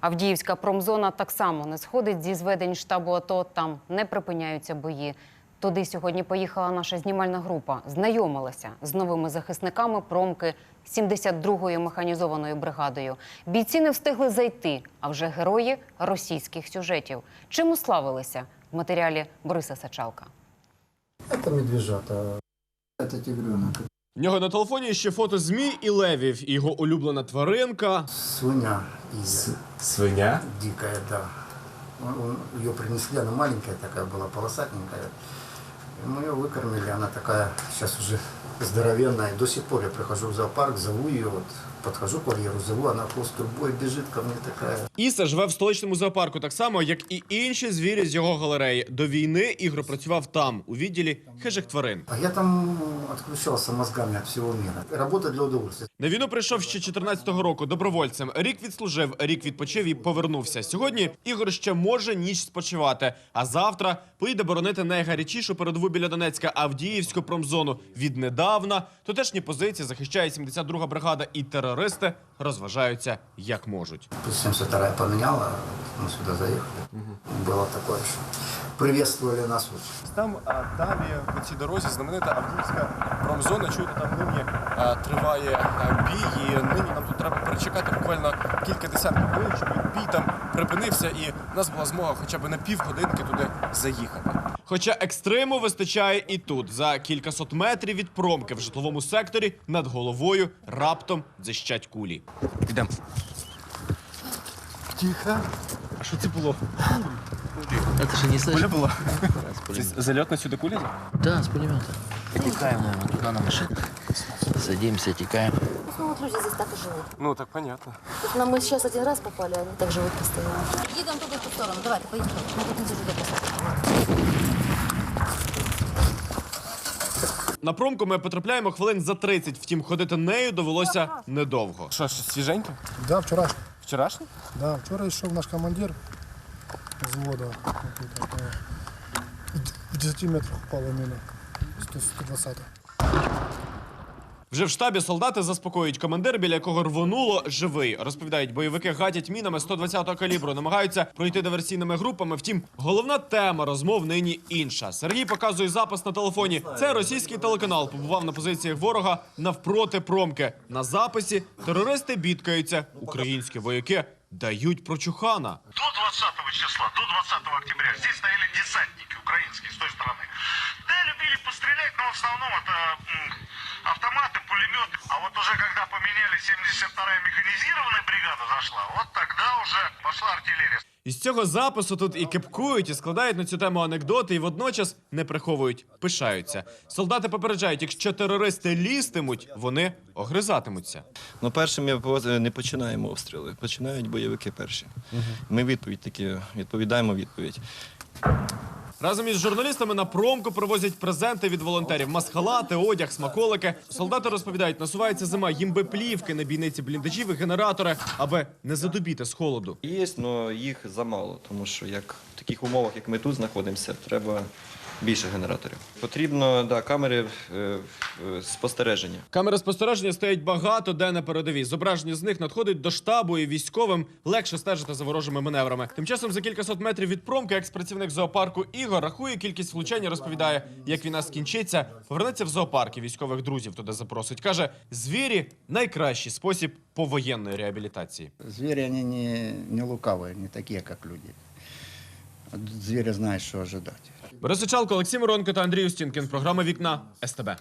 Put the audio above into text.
Авдіївська промзона так само не сходить зі зведень штабу АТО. Там не припиняються бої. Туди сьогодні поїхала наша знімальна група. Знайомилася з новими захисниками промки 72-ї механізованою бригадою. Бійці не встигли зайти, а вже герої російських сюжетів. Чим уславилися в матеріалі Бориса Сачалка. Это медвежата. Это тигренок. В нього на телефоні ще фото змій і левів, і його улюблена тваринка. Свинья из Свиня? дикая, да. Ее принесли, она маленькая такая была, полосатенькая. И мы ее выкормили, она такая сейчас уже здоровенная. До сих пор я прихожу в зоопарк, зову ее, вот, подхожу к вольеру, зову, она хвост трубой бежит ко мне такая. Іса живе в столичному зоопарку так само, як і інші звірі з його галереї. До війни Ігор працював там, у відділі хижих тварин. А я там отключался мозгами от всего мира. Работа для удовольствия. На війну прийшов ще 14-го року добровольцем. Рік відслужив, рік відпочив і повернувся. Сьогодні Ігор ще може ніч спочивати. А завтра поїде боронити найгарячішу передову біля Донецька Авдіївську промзону. Віднедавна тутешні позиції захищає 72-га бригада, і терористи розважаються як можуть. Плюс 72 поменяла, мы сюда заехали. Было такое, що приветствовали нас. Там а, далі по цій дорозі знаменита Авдіївська промзона. Чуєте, там нині а, триває а, бій. І нині нам тут треба перечекати буквально кілька десятків хвилин, щоб бій там припинився, і в нас була змога хоча б на півгодинки туди заїхати. Хоча екстриму вистачає і тут. За кількасот метрів від промки в житловому секторі над головою раптом дзищать кулі. Йдемо. Тихо. А що це було? Это же не слышно. Куля була? Зальот на сюди куля? Да, с пулемета. Текаем наверное, туда на машину. Садимся, текаем. Ну вот люди здесь так и живут. Ну так понятно. Вот нам мы сейчас один раз попали, а они так живут постоянно. Едем туда в ту сторону. Давай, ты поедем. Мы тут не живем На промку ми потрапляємо хвилин за 30, втім, ходити нею довелося недовго. Що, що свіженьке? Да, вчора. Вчорашнє? Да, вчора йшов наш командир взвода. Тут, е, В 10 метрах упала міна. 100 120. Вже в штабі солдати заспокоюють командир, біля якого рвонуло живий. Розповідають, бойовики гатять мінами 120-го калібру, намагаються пройти диверсійними групами. Втім, головна тема розмов нині інша. Сергій показує запис на телефоні. Це російський телеканал. Побував на позиціях ворога навпроти промки. На записі терористи бідкаються. Українські вояки дають прочухана. До 20 числа, до 20 октября здесь стояли десантники украинские с той стороны. Да, любили пострелять, но в основном это м, автоматы, пулеметы. А вот уже когда поменяли 72-я механизированная бригада зашла, вот тогда уже пошла артиллерия. Із цього запису тут і кепкують, і складають на цю тему анекдоти, і водночас не приховують, пишаються. Солдати попереджають, якщо терористи лізтимуть, вони огризатимуться. Ну, першими по- не починаємо обстріли, починають бойовики перші. Ми відповідь такі відповідаємо відповідь. Разом із журналістами на промку привозять презенти від волонтерів: масхалати, одяг, смаколики. Солдати розповідають, насувається зима, їм би плівки на бійниці бліндажів і генератори, аби не задубіти з холоду. Є, але їх замало, тому що як в таких умовах, як ми тут знаходимося, треба більше генераторів. Потрібно да, камери е, е, спостереження. Камери спостереження стоять багато де на передовій. Зображення з них надходить до штабу і військовим легше стежити за ворожими маневрами. Тим часом за кількасот метрів від промки екс-працівник зоопарку Ігор рахує кількість влучань. і Розповідає, як війна скінчиться, повернеться в зоопарк і військових друзів туди запросить. каже, звірі найкращий спосіб повоєнної реабілітації. Звери, они не, не лукавые, не такие, как люди. Звери знают, что ожидать. Борис Сичалко, Олексій Миронко та Андрій Устінкін. Програма Вікна СТБ.